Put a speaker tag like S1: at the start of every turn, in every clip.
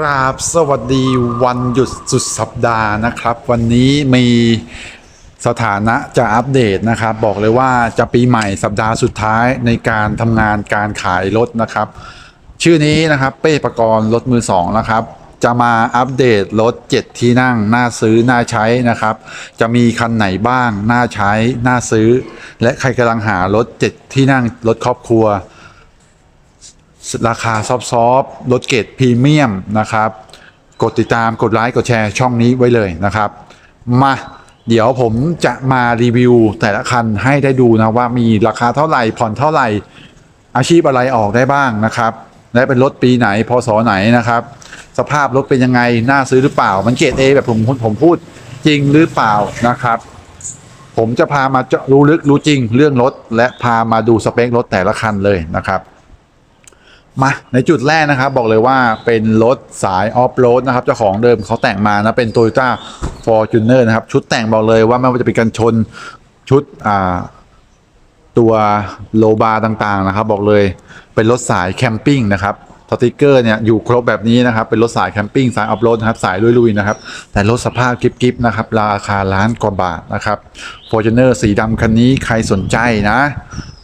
S1: กราบสวัสดีวันหยุดสุดสัปดาห์นะครับ วันนี้มีสถานะจะอัปเดตนะครับ บอกเลยว่าจะปีใหม่สัปดาห์สุดท้ายในการทำงานการขายรถนะครับ ชื่อนี้นะครับเป้ประกรณ์รถมือสองนะครับ จะมาอัปเดตรถ 7 ที่นั่ง น่าซื้อ น่าใช้นะครับ จะมีคันไหนบ้าง น่าใช้ น่าซื้อ และใครกำลังหารถ 7 ที่นั่งรถครอบครัว ราคาซอฟต์ๆลดเกรดพรีเมียมนะครับ กดติดตามกดไลค์กดแชร์ช่องนี้ไว้เลยนะครับ มาเดี๋ยวผมจะมารีวิวแต่ละคันให้ได้ดูนะว่ามีราคาเท่าไหร่ผ่อนเท่าไหร่ อาชีพอะไรออกได้บ้างนะครับ และเป็นรถปีไหนพศไหนนะครับ สภาพรถเป็นยังไง น่าซื้อหรือเปล่า มันเกรดเอแบบผมผมพูดจริงหรือเปล่านะครับ ผมจะพามาเจาะรู้ลึกรู้จริงเรื่องรถ และพามาดูสเปครถแต่ละคันเลยนะครับ มาในจุดแรกนะครับบอกเลยว่าเป็นรถสายออฟโรดนะครับเจ้าของเดิมเขาแต่งมานะเป็น t o y ยต้าฟอร์จูเนอร์นะครับ ชุดแต่งบอกเลยว่าไม่ว่าจะเป็นกันชนชุดอ่าตัวโลบาร์ต่างๆนะครับ บอกเลยเป็นรถสายแคมปิ้งนะครับสติกเกอร์เนี่ยอยู่ครบแบบนี้นะครับ เป็นรถสายแคมปิ้งสายออฟโรดนะครับสายลุยๆนะครับ แต่รถสภาพกิฟๆนะครับ ราคาล้านกว่าบาทนะครับฟอร์จูเนอร์สีดำคันนี้ใครสนใจนะ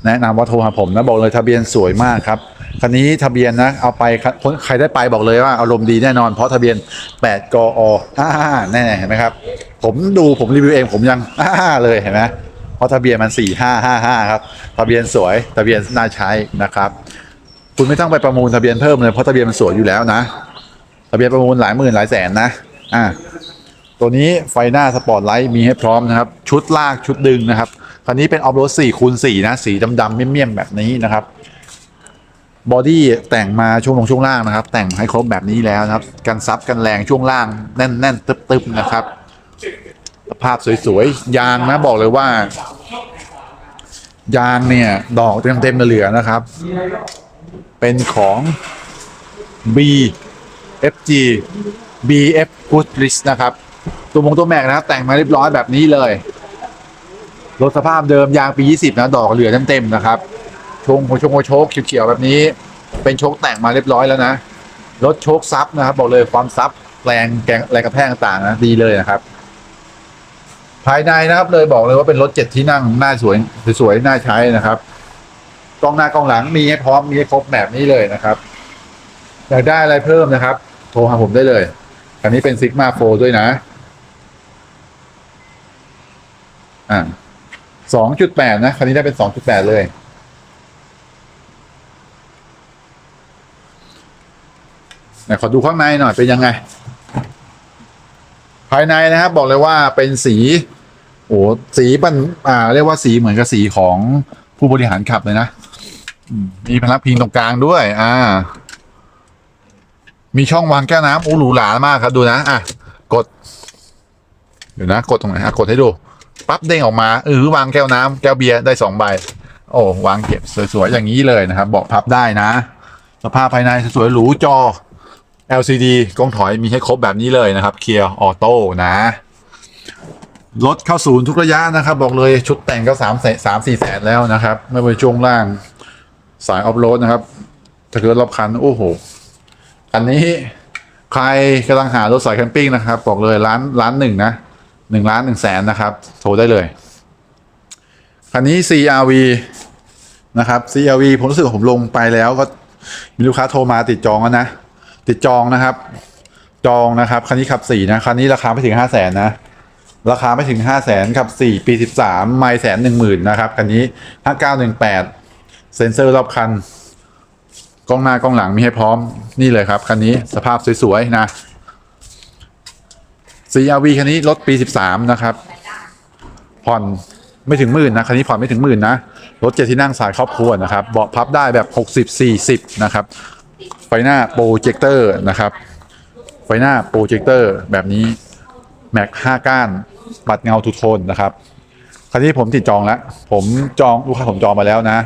S1: แนะนำว่าโทรหาผมนะบอกเลยทะเบียนสวยมากครับ คันนี้ทะเบียนนะ เอาไปคนใครได้ไปบอกเลยว่าอารมณ์ดีแน่นอน เพราะทะเบียน 8 กออ่าแน่ๆเห็นไหมครับ ผมดูผมรีวิวเองผมยังอ่าเลยเห็นไหมเพราะทะเบียนมัน 4555 ครับ ทะเบียนสวย ทะเบียนน่าใช้นะครับ คุณไม่ต้องไปประมูลทะเบียนเพิ่มเลยเพราะทะเบียนมันสวยอยู่แล้วนะ ทะเบียนประมูลหลายหมื่นหลายแสนนะ อ่าตัวนี้ไฟหน้าสปอร์ตไลท์มีให้พร้อมนะครับ ชุดลากชุดดึงนะครับคันนี้เป็นออฟโรด4คูณ4นะ สีดำๆเมี่ยมๆแบบนี้นะครับ บอดี้แต่งมาช่วงลงช่วงล่างนะครับ แต่งให้ครบแบบนี้แล้วนะครับ กันซับกันแรงช่วงล่างแน่นๆตึบๆนะครับสภาพสวยๆ ยางนะบอกเลยว่า ยางเนี่ย ดอกเต็มๆเหลือนะครับ เป็นของ B FG BF Good List นะครับ ตัวมงตัวแม็กนะครับ แต่งมาเรียบร้อยแบบนี้เลย รถสภาพเดิมยางปี 20 นะ ดอกเหลือเต็มๆนะครับ ชงหัวชงหัวโชคเขียวๆแบบนี้ เป็นโชคแต่งมาเรียบร้อยแล้วนะรถโชคซับนะครับ บอกเลยความซับแรงแกงแรงกระแทกต่างๆนะดีเลยนะครับ ภายในนะครับ เลยบอกเลยว่าเป็นรถเจ็ดที่นั่งหน้าสวยสวยๆน่าใช้นะครับกล้องหน้ากล้องหลังมีให้พร้อมมีให้ครบแบบนี้เลยนะครับอยากได้อะไรเพิ่มนะครับ โทรหาผมได้เลยคันนี้เป็นซิกมาโฟด้วยนะอ่าสองจุดแปดนะคันนี้ได้เป็นสองจุดแปดเลย ไหนขอดูข้างในหน่อยเป็นยังไง ภายในนะครับบอกเลยว่าเป็นสีโอ้สีปันอ่า เรียกว่าสีเหมือนกับสีของผู้บริหารขับเลยนะมีพนักพิงตรงกลางด้วย อ่า มีช่องวางแก้วน้ำโอ้หรูหรามากครับดูนะอะกดเดี๋ยวนะ กดตรงไหนอะกดให้ดูปั๊บเด้งออกมาเออวางแก้วน้ำแก้วเบียร์ได้สองใบ โอ้วางเก็บสวยๆอย่างนี้เลยนะครับเบอกพับได้นะ สภาพภายในสวยๆหรูจอ LCD กล้องถอยมีให้ครบแบบนี้เลยนะครับเคียร์ออโต้นะรถเข้าศูนย์ทุกระยะนะครับ บอกเลยชุดแต่งก็สามแสนสามสี่แสนแล้วนะครับ ไม่ว่าช่วงล่างสายออฟโรดนะครับถ้าเกิดรอบคันโอ้โหอันนี้ใครกำลังหารถสายแคมปิ้งนะครับ บอกเลยล้านล้านหนึ่งนะหนึ่งล้านหนึ่งแสนนะครับ โทรได้เลย คันนี้ CRV นะครับ CRV ผมรู้สึกผมลงไปแล้วก็มีลูกค้าโทรมาติดจองแล้วนะ ติดจองนะครับ จองนะครับคันนี้ขับสี่นะคันนี้ราคาไม่ถึงห้าแสนนะ ราคาไม่ถึงห้าแสนขับสี่ปีสิบสามไม่แสนหนึ่งหมื่นนะครับคันนี้ห้าเก้าหนึ่งแปดเซ็นเซอร์รอบคันกล้องหน้ากล้องหลังมีให้พร้อมนี่เลยครับคันนี้สภาพสวยๆนะ CRV คันนี้รถปี 13 นะครับผ่อนไม่ถึงหมื่นนะคันนี้ผ่อนไม่ถึงหมื่นนะรถเจ็ดที่นั่งสายครอบครัวนะครับเบาะพับได้แบบ 60 40 นะครับ ฟหน้าโปรเจคเตอร์นะครับ ไฟหน้าโปรเจคเตอร์แบบนี้แม็ก5ก้านปัดเงาทุกโทนนะครับคันนี้ผมติดจองแล้ว ผมจองลูกค้าผมจองมาแล้วนะ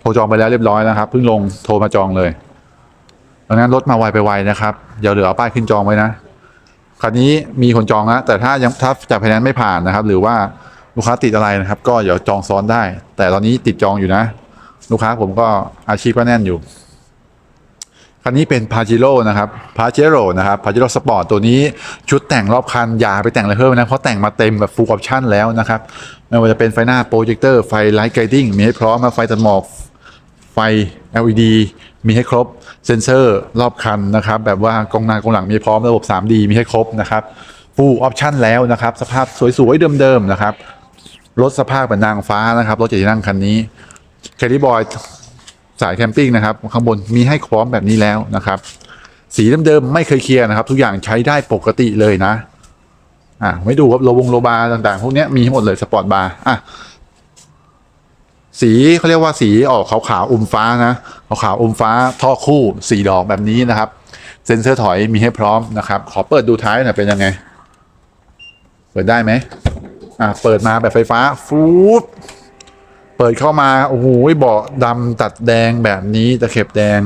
S1: โทรจองไปแล้วเรียบร้อยนะครับเพิ่งลงโทรมาจองเลยดังนั้นรถมาไวไปไวนะครับอย่าเหลือเอาป้ายขึ้นจองไว้นะคันนี้มีคนจองแล้วแต่ถ้ายังถ้าจับไฟแนนไม่ผ่านนะครับ หรือว่าลูกค้าติดอะไรนะครับ ก็เดี๋ยวจองซ้อนได้ แต่ตอนนี้ติดจองอยู่นะ ลูกค้าผมก็อาชีพก็แน่นอยู่ คันนี้เป็น p a j e r o นะครับ p a j e r o นะครับ p a j e r o Sport ตัวนี้ชุดแต่งรอบคันอย่าไปแต่งอะไรเพิ่มนะเพราะแต่งมาเต็มแบบ full option แล้วนะครับไม่ว่าจะเป็นไฟหน้าโปรเจคเตอร์ไฟไลท์ไกดิ้งมีให้พร้อมมาไฟตัดหมอกไฟ LED มีให้ครบเซนเซอร์รอบคันนะครับแบบว่ากล้องหน้ากล้องหลังมีพร้อมระบบ 3D มีให้ครบนะครับ full option แล้วนะครับสภาพสวยๆเดิมๆนะครับรถสภาพแบบนางฟ้านะครับรถเจ็ดที่นั่งคันนี้แคดดี้บอย สายแคมปิ้งนะครับข้างบนมีให้พร้อมแบบนี้แล้วนะครับ สีเดิมๆไม่เคยเคลียร์นะครับ ทุกอย่างใช้ได้ปกติเลยนะอะไม่ดูครับโลวงโลบาร์ต่างๆ พวกนี้มีห้หมดเลยสปอร์ตบาร์อะสีเขาเรียกว่าสีออกขาวๆอมฟ้านะขาวๆอมฟ้าท่อคู่สีดอกแบบนี้นะครับ เซนเซอร์ถอยมีให้พร้อมนะครับ ขอเปิดดูท้ายหน่อยเป็นยังไง เปิดได้ไหมอะเปิดมาแบบไฟฟ้าฟูบ เปิดเข้ามาโอ้โหเบาะดำตัดแดงแบบนี้ตะเข็บแดง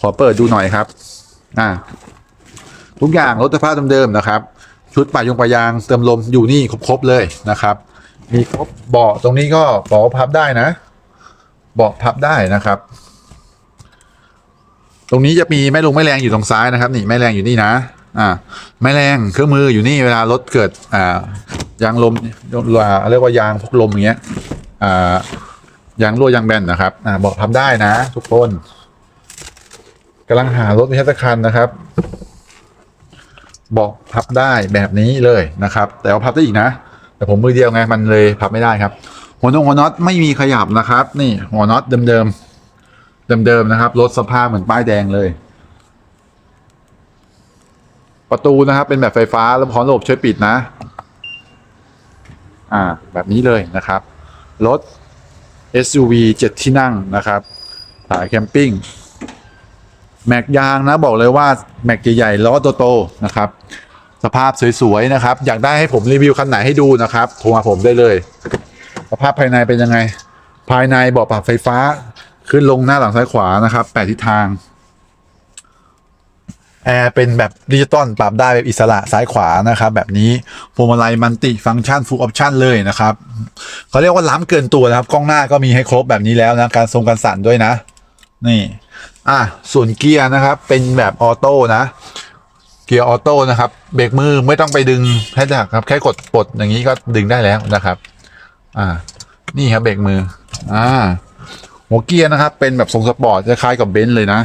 S1: ขอเปิดดูหน่อยครับ อะทุกอย่างรถสภาพเดิมๆนะครับ ชุดป่ายงปายางเติมลมอยู่นี่ครบๆเลยนะครับ มีครบเบาะตรงนี้ก็เบาะพับได้นะ เบาะพับได้นะครับ ตรงนี้จะมีแม่ลงแม่แรงอยู่ตรงซ้ายนะครับ นี่แม่แรงอยู่นี่นะ อ่า แม่แรงเครื่องมืออยู่นี่เวลารถเกิด อ่ายางลมเรียกว่ายางพกลมอย่างเงี้ย ยางรั่วยางแบนนะครับอบาะพับได้นะ ทุกคนกำลังหารถมิชคันนะครับบาะพับได้แบบนี้เลยนะครับ แต่ว่าพับได้อีกนะ แต่ผมมือเดียวไงมันเลยพับไม่ได้ครับ หัวนงหัวน็อตไม่มีขยับนะครับ นี่หัวน็อตเดิมเดิมเดิมเดิมๆนะครับรถสภาพเหมือนป้ายแดงเลย ประตูนะครับ เป็นแบบไฟฟ้าแล้วพร้อมระบบช่วยปิดนะ อ่า แบบนี้เลยนะครับ รถ SUV 7 ที่นั่งนะครับสายแคมปิ้งแม็กยางนะบอกเลยว่าแม็กใหญ่ๆล้อโตๆนะครับ สภาพสวยๆนะครับ อยากได้ให้ผมรีวิวคันไหนให้ดูนะครับโทรมาผมได้เลย สภาพภายในเป็นยังไง ภายในเบาะปรับไฟฟ้าขึ้นลงหน้าหลังซ้ายขวานะครับแปดทิศทาง แอร์เป็นแบบดิจิตอลปรับได้แบบอิสระซ้ายขวานะครับแบบนี้พวงมาลัยมันติฟังก์ชันฟูลออปชันเลยนะครับเขาเรียกว่าล้ำเกินตัวนะครับ กล้องหน้าก็มีให้ครบแบบนี้แล้วนะการทรงการสั่นด้วยนะ นี่อะส่วนเกียร์นะครับ เป็นแบบออโต้นะเกียร์ออโต้นะครับเบรกมือไม่ต้องไปดึงแค่ครับแค่กดปลดอย่างนี้ก็ดึงได้แล้วนะครับ อ่า นี่ครับเบรกมือ อ่าหัวเกียร์นะครับ เป็นแบบทรงสปอร์ตคล้ายกับเบนซ์เลยนะ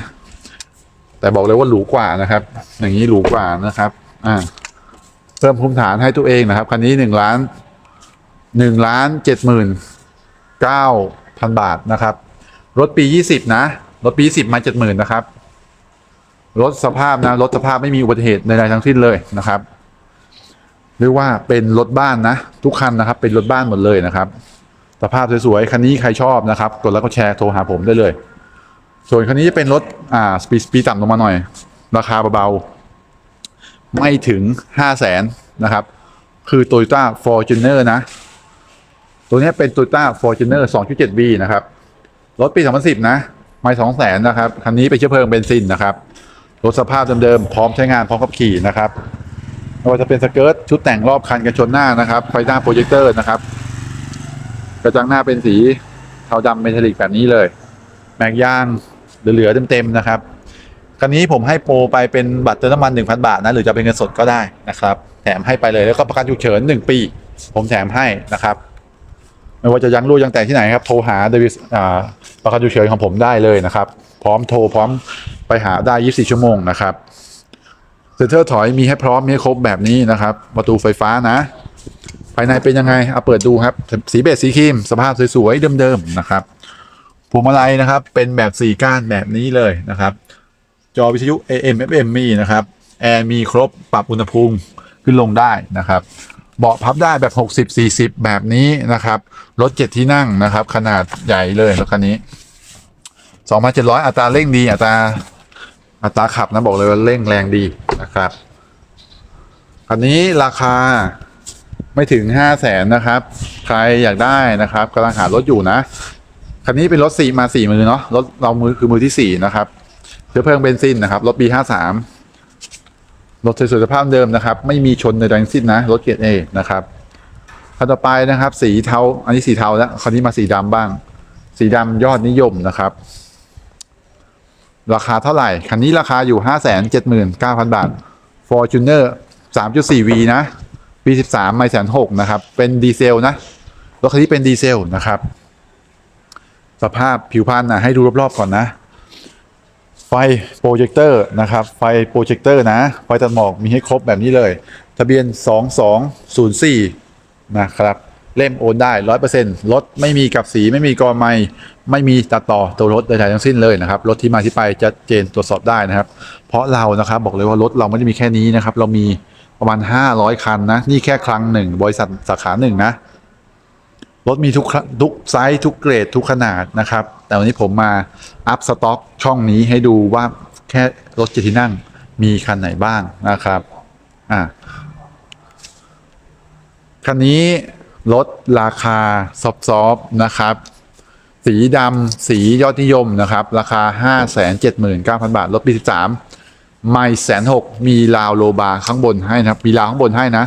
S1: แต่บอกเลยว่าหรูกว่านะครับ อย่างนี้หรูกว่านะครับ อ่า เพิ่มภูมิฐานให้ตัวเองนะครับ คันนี้หนึ่งล้านหนึ่งล้านเจ็ดหมื่นเก้าพันบาทนะครับ รถปียี่สิบนะ รถปียี่สิบมาเจ็ดหมื่นนะครับ รถสภาพนะ รถสภาพไม่มีอุบัติเหตุใดๆทั้งสิ้นเลยนะครับ เรียกว่าเป็นรถบ้านนะ ทุกคันนะครับ เป็นรถบ้านหมดเลยนะครับ สภาพสวยๆ คันนี้ใครชอบนะครับ กดแล้วก็แชร์โทรหาผมได้เลย ส่วนคันนี้จะเป็นรถอ่าสปีดสปีดต่ำลงมาหน่อย ราคาเบาๆ ไม่ถึงห้าแสนนะครับ คือ Toyota Fortuner นะ ตัวนี้เป็น Toyota Fortuner 2.7V นะครับ รถปี 2010 นะ ไม่สองแสนนะครับ คันนี้เป็นเชื้อเพลิงเบนซินนะครับ รถสภาพเดิมๆ พร้อมใช้งานพร้อมขับขี่นะครับไม่ว่าจะเป็นสเกิร์ตชุดแต่งรอบคันกันชนหน้านะครับ ไฟหน้าโปรเจคเตอร์นะครับ กระจังหน้าเป็นสีเทาดำเมทัลลิกแบบนี้เลย แม็กยาง เหลือเต็มๆนะครับคันนี้ผมให้โปรไปเป็นบัตรเติมน้ำมัน 1,000 บาทนะหรือจะเป็นเงินสดก็ได้นะครับแถมให้ไปเลยแล้วก็ประกันฉุกเฉิน1 ปี ผมแถมให้นะครับไม่ว่าจะยังรู้ยังแต่ที่ไหนครับโทรหาเดวิสประกันฉุกเฉินของผมได้เลยนะครับ พร้อมโทรพร้อมไปหาได้ 24 ชั่วโมงนะครับเซนเตอร์ถอยมีให้พร้อมมีให้ครบแบบนี้นะครับประตูไฟฟ้านะ ภายในเป็นยังไงเอาเปิดดูครับ สีเบจสีครีม สภาพสวยๆเดิมๆนะครับ พวงมาลัยนะครับ เป็นแบบสี่ก้านแบบนี้เลยนะครับ จอวิทยุ AM FM มีนะครับแอร์มีครบปรับอุณหภูมิขึ้นลงได้นะครับ เบาะพับได้แบบ 60 40 แบบนี้นะครับ รถเจ็ดที่นั่งนะครับ ขนาดใหญ่เลยรถคันนี้ 2,700 อัตราเร่งดี อัตราอัตราขับนะบอกเลยว่าเร่งแรงดีนะครับคันนี้ราคาไม่ถึง 5 0 0แสนนะครับ ใครอยากได้นะครับกำลังหารถอยู่นะ คันนี้เป็นรถสี่มาสี่มือเนาะรถเรามือคือมือที่สี่นะครับเชื้อเพลิงเบนซินนะครับรถปีห้าสามรถสวยๆสภาพเดิมนะครับ ไม่มีชนในแรงสิ้นนะรถเกียร์เอนะครับคันต่อไปนะครับ สีเทาอันนี้สีเทาแล้วคันนี้มาสีดำบ้าง สีดำยอดนิยมนะครับ ราคาเท่าไหร่ คันนี้ราคาอยู่579,000บาท Fortuner 3.4V นะปี13 ไม่แสนหกนะครับ เป็นดีเซลนะรถคันนี้เป็นดีเซลนะครับ สภาพผิวพรรณนะให้ดูรอบๆก่อนนะ ไฟโปรเจคเตอร์นะครับ ไฟโปรเจคเตอร์นะ ไฟตัดหมอกมีให้ครบแบบนี้เลย ทะเบียน 2204 นะครับ เล่มโอนได้ 100%รถไม่มีกับสีไม่มีกอไม้ไม่มีตัดต่อตัวรถใดๆทั้งสิ้นเลยนะครับ รถที่มาที่ไปจะเจนตรวจสอบได้นะครับ เพราะเรานะครับบอกเลยว่ารถเราไม่ได้มีแค่นี้นะครับ เรามีประมาณ 500 คันนะ นี่แค่ครั้งหนึ่ง บริษัทสาขาหนึ่งนะ รถมีทุกทุกไซส์ทุกเกรดทุกขนาดนะครับ แต่วันนี้ผมมาอัพสต็อกช่องนี้ให้ดูว่าแค่รถเจ็ดที่นั่งมีคันไหนบ้างนะครับอะคันนี้ลดราคาซอฟๆนะครับ สีดำสียอดนิยมนะครับ ราคา 579,000 บาทรถปี 13 ไม่แสนหกมีราวโลบาข้างบนให้นะครับ มีราวข้างบนให้นะ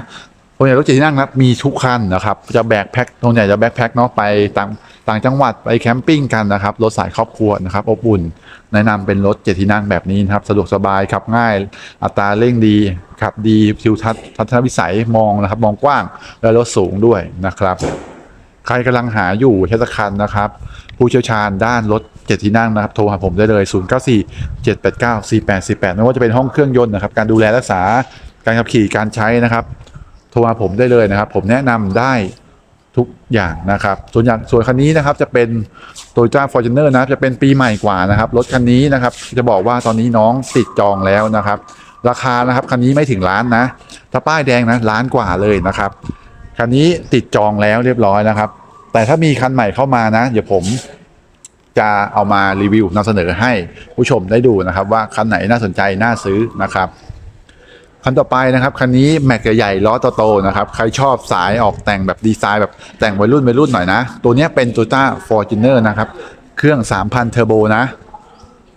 S1: คนใหญ่รถเจ็ดที่นั่งนะครับมีทุกคันนะครับจะแบกแพ็คตรงใหญ่จะแบกแพ็คเนาะไปต่างต่างจังหวัดไปแคมปิ้งกันนะครับรถสายครอบครัวนะครับอบอุ่นแนะนำเป็นรถเจ็ดที่นั่งแบบนี้นะครับสะดวกสบายขับง่าย อัตราเร่งดีขับดีทิวทัศน์ทัศนวิสัยมองนะครับ มองกว้างและรถสูงด้วยนะครับ ใครกำลังหาอยู่เทศคันนะครับ ผู้เชี่ยวชาญด้านรถเจ็ดที่นั่งนะครับโทรหาผมได้เลย 0 9 4 7 8 9 4 8 4 8 ไม่ว่าจะเป็นห้องเครื่องยนต์นะครับ การดูแลรักษาการขับขี่การใช้นะครับ ทรหาผมได้เลยนะครับ ผมแนะนำได้ทุกอย่างนะครับ ส่วนอย่างส่วนคันนี้นะครับจะเป็น Toyota Fortuner นะจะเป็นปีใหม่กว่านะครับ รถคันนี้นะครับ จะบอกว่าตอนนี้น้องติดจองแล้วนะครับ ราคานะครับคันนี้ไม่ถึงล้านนะ ถ้าป้ายแดงนะล้านกว่าเลยนะครับ คันนี้ติดจองแล้วเรียบร้อยนะครับ แต่ถ้ามีคันใหม่เข้ามานะ เดี๋ยวผมจะเอามารีวิวนำเสนอให้ผู้ชมได้ดูนะครับ ว่าคันไหนน่าสนใจน่าซื้อนะครับ คันต่อไปนะครับคันนี้แม็กใหญ่ๆล้อโตๆนะครับใครชอบสายออกแต่งแบบดีไซน์แบบแต่งวัยรุ่นวัยรุ่นหน่อยนะ ตัวนี้เป็น Toyota Fortuner นะครับ เครื่อง 3,000 เทอร์โบนะ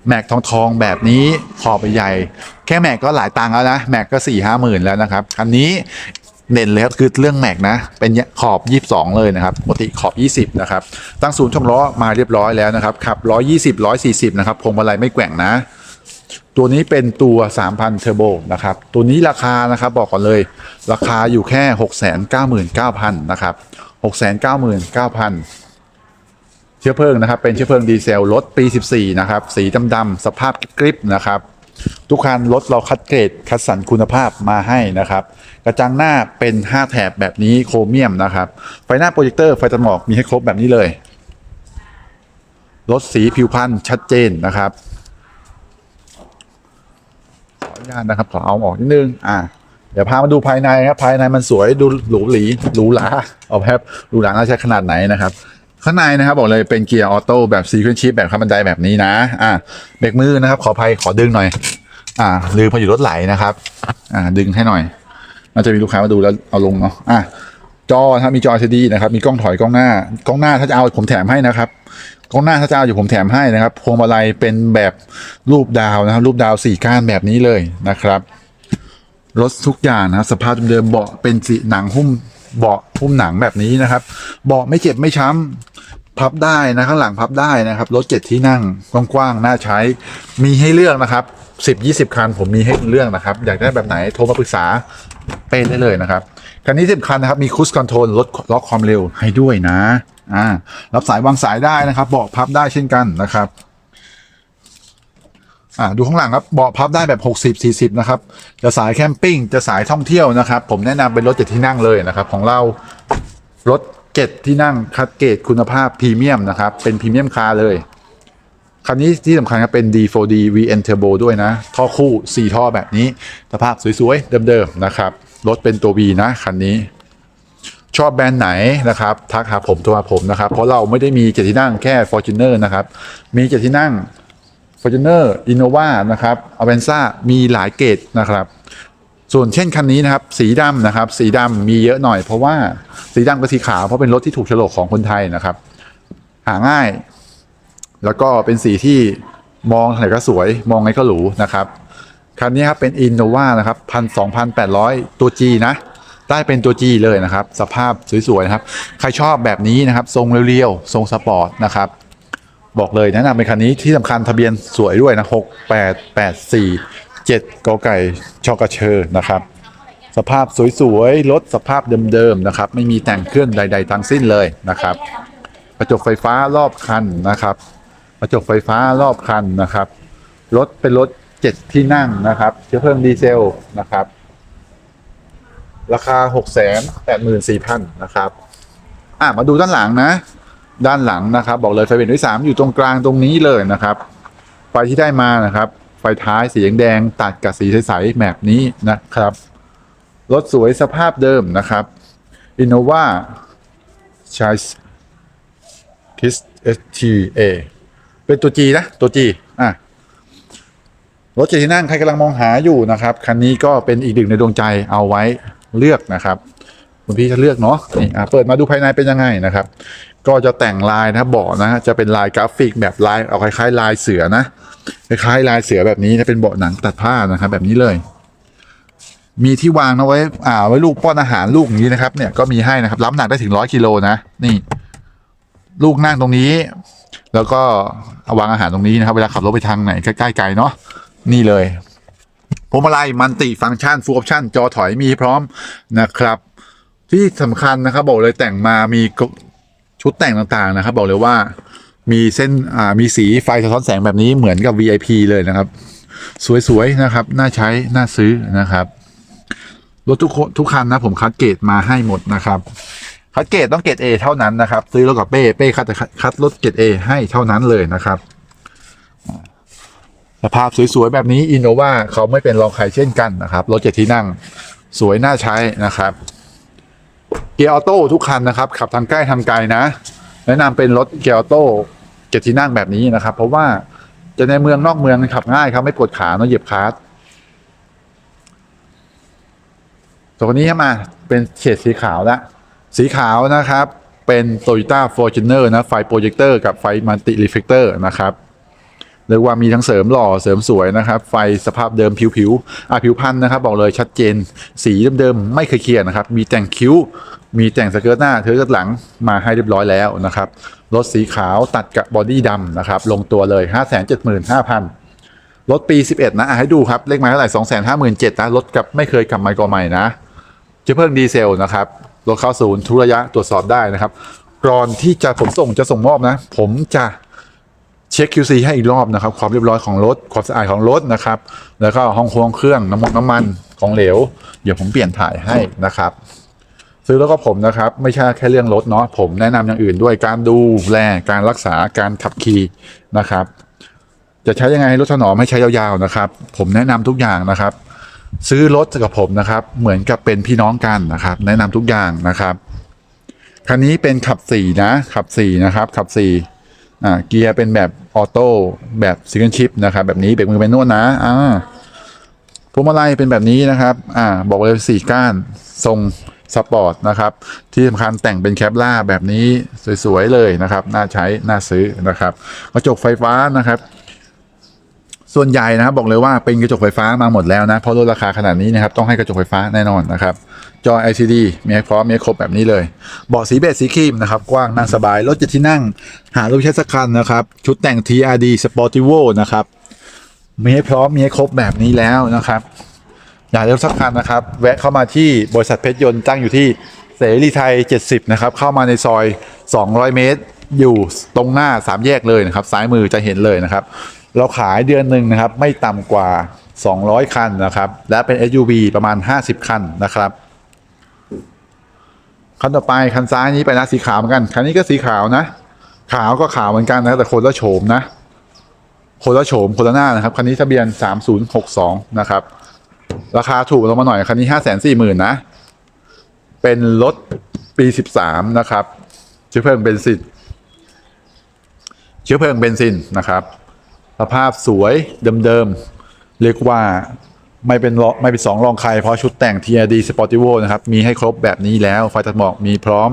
S1: แม็กทองทองแบบนี้ขอบใหญ่ แค่แม็กก็หลายตังค์แล้วนะ แม็กก็4ี่ห้าหมื่นแล้วนะครับ คันนี้เด่นเลยคือเรื่องแม็กนะ เป็นขอบ 22 เลยนะครับปกติขอบ 20 นะครับ ตั้งศูนย์ช่องล้อมาเรียบร้อยแล้วนะครับขับ 120 140 นะครับพวงมาลัยไม่แกว่งนะ ตัวนี้เป็นตัว 3,000 เทอร์โบนะครับ ตัวนี้ราคานะครับบอกก่อนเลย ราคาอยู่แค่ 699,000 นะครับ 699,000 เชื้อเพลิงนะครับ เป็นเชื้อเพลิงดีเซลรถปี 14 นะครับ สีดำๆสภาพกริบนะครับ ทุกคันรถเราคัดเกรดคัดสรรคุณภาพมาให้นะครับ กระจังหน้าเป็น 5 แถบแบบนี้โครเมียมนะครับ ไฟหน้าโปรเจคเตอร์ไฟตัดหมอกมีให้ครบแบบนี้เลยรถสีผิวพรรณชัดเจนนะครับ ออนุญาตนะครับขอเอาออกนิดนึงอ่าเดี๋ยวพามาดูภายในครับภายในมันสวยดูหรูหรีหรูหราเอาแบบหรูหราน่าใช้ขนาดไหนนะครับ ข้างในนะครับบอกเลยเป็นเกียร์ออโต้แบบซีเควนชิพแบบขั้นบันไดแบบนี้นะอ่าเบรกมือนะครับ ขออภัยขอดึงหน่อย อ่าลืมพออยู่รถไหลนะครับ อ่าดึงให้หน่อยน่าจะมีลูกค้ามาดูแล้วเอาลงเนาะอะจอถ้ามีจอ LCD นะครับ มีกล้องถอยกล้องหน้ากล้องหน้าถ้าจะเอาผมแถมให้นะครับ กล้องหน้าถ้าจะเอาอยู่ผมแถมให้นะครับ พวงมาลัยเป็นแบบรูปดาวนะครับ รูปดาวสี่ก้านแบบนี้เลยนะครับรถทุกอย่างนะสภาพเดิมเบาะเป็นสีหนังหุ้มเบาะหุ้มหนังแบบนี้นะครับ เบาะไม่เจ็บไม่ช้ำพับได้นะข้างหลังพับได้นะครับรถเจ็ดที่นั่งกว้างๆน่าใช้ มีให้เลือกนะครับสิบยี่สิบคันผมมีให้เลือกนะครับ อยากได้แบบไหนโทรมาปรึกษาเป็นได้เลยนะครับคันนี้สิบคันนะครับมีคูสคอนโทรลลดล็อกความเร็วให้ด้วยนะ อ่ารับสายวางสายได้นะครับเบาะพับได้เช่นกันนะครับอ่าดูข้างหลังครับเบาะพับได้แบบ 60 40 นะครับ จะสายแคมปิ้งจะสายท่องเที่ยวนะครับ ผมแนะนำเป็นรถเจ็ดที่นั่งเลยนะครับ ของเรารถเจ็ดที่นั่งคัดเกรดคุณภาพพรีเมียมนะครับ เป็นพรีเมียมคาร์เลยคันนี้ที่สำคัญครับเป็น D4D VN Turbo ด้วยนะ ท่อคู่ 4 ท่อแบบนี้ สภาพสวยๆ เดิมๆ นะครับ รถเป็นตัว V นะ คันนี้ ชอบแบรนด์ไหนนะครับ ทักหาผมโทรหาผมนะครับ เพราะเราไม่ได้มีเจ็ดที่นั่งแค่ Fortuner นะครับ มีเจ็ดที่นั่ง Fortuner Innova นะครับ Avanza มีหลายเกรดนะครับ ส่วนเช่นคันนี้นะครับ สีดำนะครับ สีดำมีเยอะหน่อยเพราะว่าสีดำกับสีขาวเพราะเป็นรถที่ถูกโฉลกของคนไทยนะครับ หาง่าย แล้วก็เป็นสีที่มองไหนก็สวย มองไงก็หรูนะครับคันนี้ครับเป็น Innova นะครับพันสองพันแปดร้อยตัว G นะ ได้เป็นตัว G เลยนะครับ สภาพสวยๆนะครับ ใครชอบแบบนี้นะครับ ทรงเรียวๆ ทรงสปอร์ตนะครับ บอกเลยแนะนำเป็นคันนี้ที่สำคัญทะเบียนสวยด้วยนะหกแปดแปดสี่เจ็ดกอไก่ชอกระเชอนะครับสภาพสวยๆรถสภาพเดิมๆนะครับ ไม่มีแต่งเครื่องใด ๆ ทั้งสิ้นเลยนะครับ กระจกไฟฟ้ารอบคันนะครับ กระจกไฟฟ้ารอบคันนะครับ รถเป็นรถเจ็ดที่นั่งนะครับ เชื้อเพลิงดีเซลนะครับ ราคา 6 8 4 0 0 0นะครับอะมาดูด้านหลังนะ ด้านหลังนะครับ บอกเลยไฟเบรกที่3อยู่ตรงกลางตรงนี้เลยนะครับ ไฟที่ได้มานะครับ ไฟท้ายสีแดงตัดกับสีใสๆแบบนี้นะครับ รถสวยสภาพเดิมนะครับ Innova c h a s Kiss STA เป็นตัว G นะ ตัว G อะรถเจ็ดที่นั่งใครกำลังมองหาอยู่นะครับ คันนี้ก็เป็นอีกหนึ่งในดวงใจเอาไว้ เลือกนะครับคุณพี่จะเลือกเนาะนี่อะเปิดมาดูภายในเป็นยังไงนะครับ ก็จะแต่งลายนะเบาะนะจะเป็นลายกราฟิกแบบลายเอาคล้ายๆ ลายเสือนะคล้ายๆลายเสือแบบนี้นะเป็นเบาะหนังตัดผ้านะครับ แบบนี้เลย มีที่วางนะไว้ อ่า ไว้ลูกป้อนอาหารลูกอย่างนี้นะครับ เนี่ยก็มีให้นะครับรับหนักได้ถึงร้อยกิโลนะนี่ ลูกนั่งตรงนี้ แล้วก็เอาวางอาหารตรงนี้นะครับ เวลาขับรถไปทางไหนใกล้ๆไกลเนาะนี่เลย พวงมาลัยมันติฟังก์ชันฟูลออปชันจอถอยมีพร้อมนะครับ ที่สำคัญนะครับบอกเลยแต่งมามีชุดแต่งต่างๆนะครับ บอกเลยว่ามีเส้นอ่ามีสีไฟสะท้อนแสงแบบนี้เหมือนกับ VIP เลยนะครับ สวยๆนะครับ น่าใช้ น่าซื้อนะครับรถทุกคนทุกคันนะผมคัดเกรดมาให้หมดนะครับคัดเกรดต้องเกรด A เท่านั้นนะครับ ซื้อรถกับเป้เป้คัดแต่คัดรถเกรด A ให้เท่านั้นเลยนะครับ สภาพสวยๆ แบบนี้อินโนวาเขาไม่เป็นรองใครเช่นกันนะครับ รถเจ็ดที่นั่งสวยน่าใช้นะครับ เกียร์ออโต้ทุกคันนะครับ ขับทางใกล้ทางไกลนะ แนะนำเป็นรถเกียร์ออโต้เจ็ดที่นั่งแบบนี้นะครับ เพราะว่าจะในเมืองนอกเมืองขับง่ายครับไม่ปวดขาเนาะเหยียบคลัสตัวนี้มาเป็นเฉดสีขาวละสีขาวนะครับ เป็น Toyota Fortuner นะไฟโปรเจคเตอร์กับไฟมัลติรีเฟกเตอร์นะครับ เรียกว่ามีทั้งเสริมหล่อเสริมสวยนะครับ ไฟสภาพเดิมผิวๆอะผิวพันธุ์นะครับบอกเลยชัดเจน สีเดิมๆไม่เคยเคลียร์นะครับ มีแต่งคิ้ว มีแต่งสเกิร์ตหน้าเทอร์เกิร์ตหลังมาให้เรียบร้อยแล้วนะครับรถสีขาวตัดกับบอดี้ดำนะครับ ลงตัวเลย 575,000รถปี 11 นะอะให้ดูครับ เลขมาเท่าไหร่257,000นะรถกับไม่เคยกับไมค์กอใหม่นะเชื้อเพลิงดีเซลนะครับ รถเข้าศูนย์ทุระยะตรวจสอบได้นะครับก่อนที่จะผมส่งจะส่งมอบนะ ผมจะ เช็ค QC ให้อีกรอบนะครับ ความเรียบร้อยของรถ ความสะอาดของรถนะครับ แล้วก็ห้องควงเครื่องน้ำมันน้ำมันของเหลว เดี๋ยวผมเปลี่ยนถ่ายให้นะครับ ซื้อแล้วก็ผมนะครับ ไม่ใช่แค่เรื่องรถเนาะผมแนะนำอย่างอื่นด้วยการดูแลการรักษาการขับขี่นะครับ จะใช้ยังไงให้รถถนอมให้ใช้ยาวๆนะครับ ผมแนะนำทุกอย่างนะครับ ซื้อรถกับผมนะครับ เหมือนกับเป็นพี่น้องกันนะครับ แนะนำทุกอย่างนะครับคันนี้เป็นขับสี่นะขับสี่นะครับขับสี่ อ่าเกียร์เป็นแบบออโต้แบบซิงเกิลชิพนะครับแบบนี้เบรกมือเป็นนวดนะอ่าพวงมาลัยเป็นแบบนี้นะครับอ่าบอกเลยสี่ก้านทรงสปอร์ตนะครับที่สำคัญแต่งเป็นแคปล่าแบบนี้สวยๆเลยนะครับน่าใช้น่าซื้อนะครับกระจกไฟฟ้านะครับ ส่วนใหญ่นะครับบอกเลยว่าเป็นกระจกไฟฟ้ามาหมดแล้วนะเพราะลดราคาขนาดนี้นะครับต้องให้กระจกไฟฟ้าแน่นอนนะครับจอ LCD มีให้พร้อมมีให้ครบแบบนี้เลยเบาะสีเบจสีครีมนะครับกว้างนั่งสบายรถเจ็ดที่นั่ง หารูปใช้สักคันนะครับชุดแต่ง TRD Sportivo นะครับมีให้พร้อมมีให้ครบแบบนี้แล้วนะครับอยากได้รถสักคันนะครับ แวะเข้ามาที่บริษัทเพชรยนต์ตั้งอยู่ที่เสรีไทย 70 นะครับ เข้ามาในซอย 200 เมตร อยู่ตรงหน้า 3 แยกเลยนะครับ ซ้ายมือจะเห็นเลยนะครับ เราขายเดือนหนึ่งนะครับ ไม่ต่ำกว่า 200 คันนะครับ และเป็น SUV ประมาณ 50 คันนะครับคันต่อไปคันซ้ายนี้ไปนะสีขาวเหมือนกันคันนี้ก็สีขาวนะ ขาวก็ขาวเหมือนกันนะแต่คนละโฉมนะคนละโฉมคนละหน้านะครับคันนี้ทะเบียน 3062 นะครับ ราคาถูกลงมาหน่อยคันนี้ 5 4 0 0 0 0นะ เป็นรถปี 13 นะครับเชื้อเพลิงเบนซินเชื้อเพลิงเบนซินนะครับ สภาพสวยเดิมๆ เรียกว่าไม่เป็นรอไม่เป็นสองรองใคร เพราะชุดแต่ง TRD Sportivo นะครับ มีให้ครบแบบนี้แล้ว ไฟตัดหมอกมีพร้อม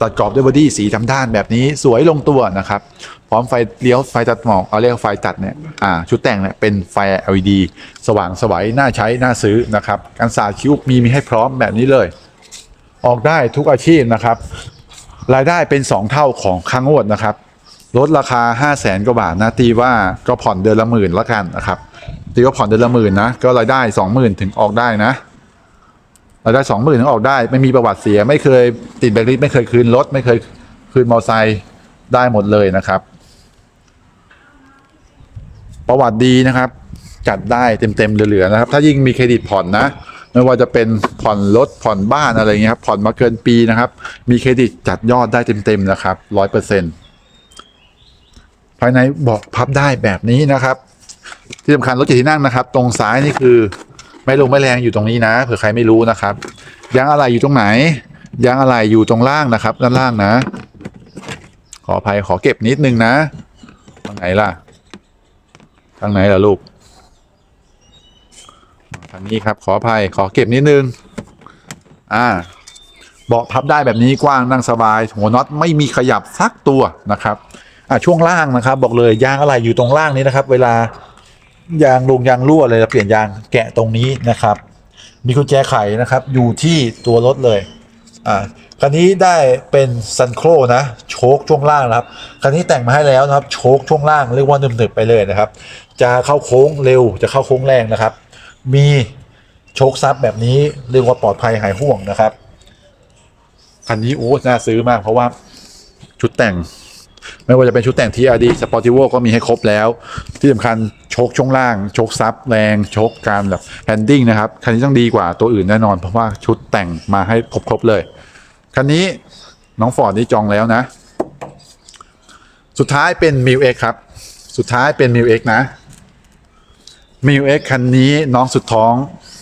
S1: ตัดกรอบด้วยบอดี้สีดำด้านแบบนี้สวยลงตัวนะครับ พร้อมไฟเลี้ยวไฟตัดหมอกเอาเรียกไฟตัดเนี่ยอ่าชุดแต่งเนี่ยเป็นไฟ LED สว่างสวัยน่าใช้ น่าซื้อนะครับการสาดคิ้วมีมีให้พร้อมแบบนี้เลย ออกได้ทุกอาชีพนะครับรายได้เป็น 2 เท่าของค้างงวดนะครับ ลดราคา 5 0 0แสนกว่าบาทนะตีว่าก็ผ่อนเดือนละหมื่นละกันนะครับตีว่าผ่อนเดือนละหมื่นนะก็รายได้ 20,000 ถึงออกได้นะรายได้ 20,000 ถึงออกได้ ไม่มีประวัติเสียไม่เคยติดแบล็คลิสต์ไม่เคยคืนรถไม่เคยคืนมอเตอร์ไซค์ได้หมดเลยนะครับ ประวัติดีนะครับ จัดได้เต็มๆเหลือๆนะครับ ถ้ายิ่งมีเครดิตผ่อนนะไม่ว่าจะเป็นผ่อนรถผ่อนบ้านอะไรเงี้ยครับผ่อนมาเกินปีนะครับ มีเครดิตจัดยอดได้เต็มๆนะครับร้อยเปอร์เซ็นต์ ภายในเบอกพับได้แบบนี้นะครับ ที่สำคัญรถเจ็ดที่นั่งนะครับ ตรงซ้ายนี่คือไม่ลงไม่แรงอยู่ตรงนี้นะเผื่อใครไม่รู้นะครับยางอะไรอยู่ตรงไหนยางอะไรอยู่ตรงล่างนะครับ ด้านล่างนะ ขออภัยขอเก็บนิดนึงนะทางไหนล่ะทางไหนล่ะลูกทางนี้ครับขออภัยขอเก็บนิดนึง อ่าเบาะพับได้แบบนี้กว้างนั่งสบาย หัวน็อตไม่มีขยับสักตัวนะครับ อ่าช่วงล่างนะครับ บอกเลยยางอะไรอยู่ตรงล่างนี้นะครับ เวลายางลงยางรั่วเลยเราเปลี่ยนยางแกะตรงนี้นะครับ มีกุญแจไขนะครับ อยู่ที่ตัวรถเลยอ่าคันนี้ได้เป็นซันโครนะโชคช่วงล่างนะครับคันนี้แต่งมาให้แล้วนะครับโชคช่วงล่างเรียกว่าหนึบๆไปเลยนะครับ จะเข้าโค้งเร็วจะเข้าโค้งแรงนะครับ มีโชคซับแบบนี้เรียกว่าปลอดภัยหายห่วงนะครับคันนี้โอ้น่าซื้อมากเพราะว่าชุดแต่ง ไม่ว่าจะเป็นชุดแต่ง TRD Sportivo ก็มีให้ครบแล้ว ที่สำคัญโชคช่วงล่างโชคซับแรงโชคการแบบแฮนดิ้งนะครับ คันนี้ต้องดีกว่าตัวอื่นแน่นอน เพราะว่าชุดแต่งมาให้ครบๆเลย คันนี้น้องฟอร์ดนี่จองแล้วนะ สุดท้ายเป็น m ิ l X ครับ สุดท้ายเป็น m ิ l X นะ m ิ l X คันนี้น้องสุดท้อง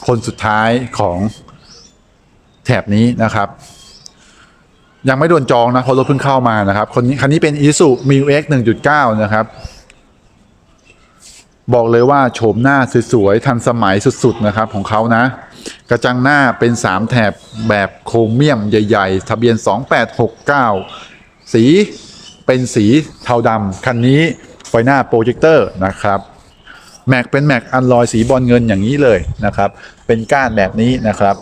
S1: คนสุดท้ายของแถบนี้นะครับ ยังไม่โดนจองนะเพราะรถเพิ่งเข้ามานะครับคนนี้คันนี้เป็น Isuzu m i X 1.9 นะครับ บอกเลยว่าโฉมหน้าสวยๆทันสมัยสุดๆนะครับของเขานะ กระจังหน้าเป็น 3 แถบแบบโครเมียมใหญ่ ๆ ทะเบียน 2869 สีเป็นสีเทาดำคันนี้ไฟหน้าโปรเจคเตอร์นะครับแม็กเป็นแม็กอันลอยสีบอลเงินอย่างนี้เลยนะครับ เป็นก้านแบบนี้นะครับ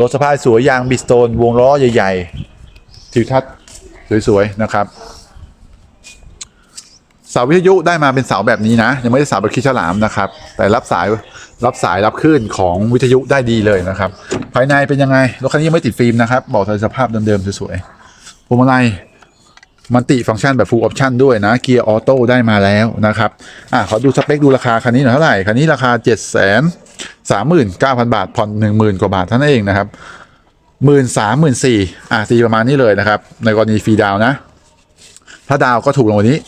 S1: รถสภาพสวยยางบิสโตนวงล้อใหญ่ ๆ ทิวทัศน์สวยๆนะครับเสาวิทยุได้มาเป็นเสาแบบนี้นะ ยังไม่ได้เสาแบบคิดฉลามนะครับ แต่รับสายรับสายรับคลื่นของวิทยุได้ดีเลยนะครับ ภายในเป็นยังไงรถคันนี้ยังไม่ติดฟิล์มนะครับ บอกสภาพเดิมๆสวยๆพวงมาลัยมันติฟังก์ชันแบบ full option ด้วยนะเกียร์ออโต้ได้มาแล้วนะครับอะขอดูสเปคดูราคาคันนี้หน่อยเท่าไหร่คันนี้ราคา 7 3 9 0 0 0 บาทผ่อน10,000 กว่าบาทเท่านั้นเองนะครับ หมื่นสามหมื่นสี่อะตีประมาณนี้เลยนะครับ ในกรณีฟรีดาวนะ ถ้าดาวก็ถูกลงกว่านี้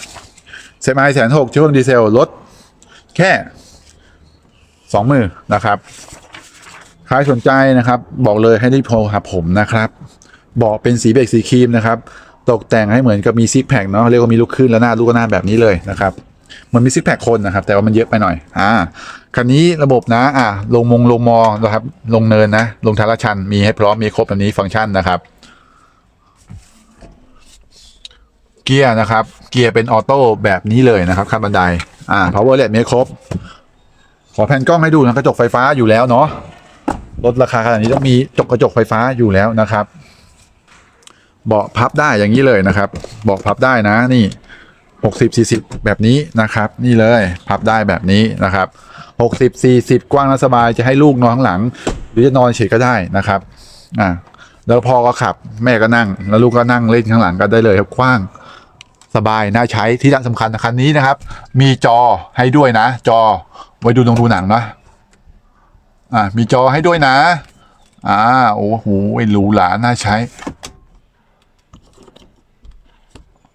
S1: เซมไอแสนหกเชื้อเพลิงดีเซลลดแค่สองมือนะครับใครสนใจนะครับ บอกเลยให้รีบโทรหาผมนะครับบอกเป็นสีเบรกสีครีมนะครับ ตกแต่งให้เหมือนกับมีซิกแพคเนาะเรียกว่ามีลูกขึ้นและหน้าลูกหน้าแบบนี้เลยนะครับเหมันมีซิกแพคคนนะครับ แต่ว่ามันเยอะไปหน่อย อ่า คันนี้ระบบนะ อ่าลงมงลงมอนะครับ ลงเนินนะ ลงทางลาชัน มีให้พร้อม มีครบแบบนี้ฟังก์ชันนะครับ เกียร์นะครับ เกียร์เป็นออโต้แบบนี้เลยนะครับขั้นบันได อ่า power LED มีครบ ขอแผ่นกล้องให้ดูนะกระจกไฟฟ้าอยู่แล้วเนาะ ลดราคาขนาดนี้ต้องมีจกกระจกไฟฟ้าอยู่แล้วนะครับ เบาะพับได้อย่างนี้เลยนะครับ เบาะพับได้นะนี่หกสิบสี่สิบแบบนี้นะครับ นี่เลย พับได้แบบนี้นะครับ หกสิบสี่สิบกว้างและสบายจะให้ลูกนอนข้างหลัง หรือจะนอนเฉยก็ได้นะครับอ่าแล้วพ่อก็ขับแม่ก็นั่ง แล้วลูกก็นั่งเล่นข้างหลังกันได้เลยครับกว้างสบายน่าใช้ที่สำคัญคันนี้นะครับ มีจอให้ด้วยนะ จอไว้ดูตรงดูหนังนะอ่ามีจอให้ด้วยนะ อ่าโอ้โหหรูหราน่าใช้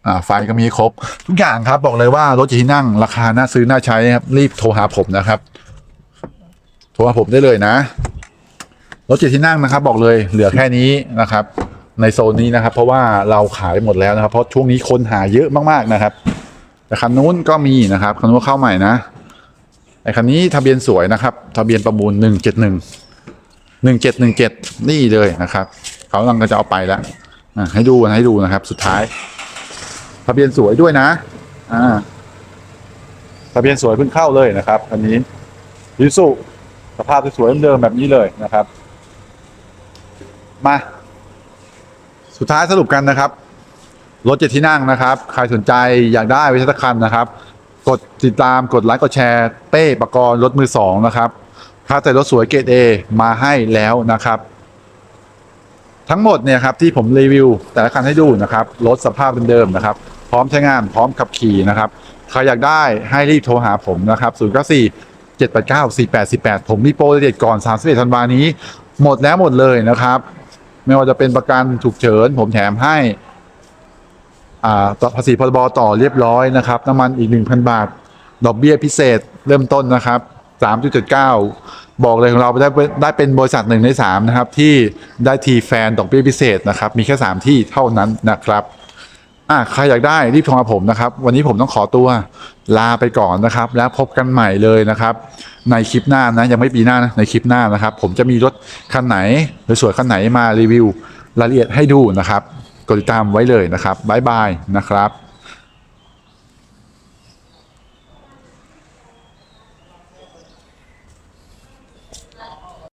S1: อ่าไฟก็มีครบ ทุกอย่างครับบอกเลยว่ารถที่นั่งราคาน่าซื้อน่าใช้ครับ รีบโทรหาผมนะครับ โทรหาผมได้เลยนะ รถเจ็ดที่นั่งนะครับ บอกเลยเหลือแค่นี้นะครับ ในโซนนี้นะครับ เพราะว่าเราขายหมดแล้วนะครับ เพราะช่วงนี้คนหาเยอะมากๆนะครับ แต่คันนู้นก็มีนะครับคันนู้นเข้าใหม่นะไอ้คันนี้ทะเบียนสวยนะครับ ทะเบียนประมูลหนึ่งเจ็ดหนึ่งหนึ่งเจ็ดหนึ่งเจ็ดนี่เลยนะครับเขากำลังจะเอาไปแล้วอะให้ดูนะให้ดูนะครับ สุดท้าย ทะเบียนสวยด้วยนะ อ่า ทะเบียนสวยเพิ่งเข้าเลยนะครับ อันนี้ยิสุสภาพสวยๆเดิมแบบนี้เลยนะครับ มา สุดท้ายสรุปกันนะครับ รถเจ็ดที่นั่งนะครับ ใครสนใจอยากได้ไว้สักคันนะครับ กดติดตามกดไลค์กดแชร์เป้ประกรณ์รถมือสองนะครับ ถ้าแต่รถสวยเกรด A มาให้แล้วนะครับ ทั้งหมดเนี่ยครับที่ผมรีวิว แต่ละคันให้ดูนะครับรถสภาพเดิมๆนะครับ พร้อมใช้งานพร้อมขับขี่นะครับใครอยากได้ให้รีบโทรหาผมนะครับ0 9 4 7 8 9 4 8 4 8 ผมมีโปรเด็ดก่อน 31ธันวานี้ หมดแล้วหมดเลยนะครับ ไม่ว่าจะเป็นประกันฉุกเฉิน ผมแถมให้อ่าต่อภาษีพรบต่อเรียบร้อยนะครับ น้ำมันอีก 1,000 บาท ดอกเบี้ยพิเศษเริ่มต้นนะครับ 3.79 บอกเลยของเราได้เป็นได้เป็นบริษัทหนึ่งในสามนะครับที่ได้ทีแฟนดอกเบี้ยพิเศษนะครับมีแค่ 3 ที่เท่านั้นนะครับอะใครอยากได้รีบโทรมาผมนะครับ วันนี้ผมต้องขอตัวลาไปก่อนนะครับ แล้วพบกันใหม่เลยนะครับ ในคลิปหน้านะยังไม่ปีหน้านะในคลิปหน้านะครับ ผมจะมีรถคันไหนหรือสวยคันไหนมารีวิวรายละเอียดให้ดูนะครับกดติดตามไว้เลยนะครับบ๊ายบายนะครับ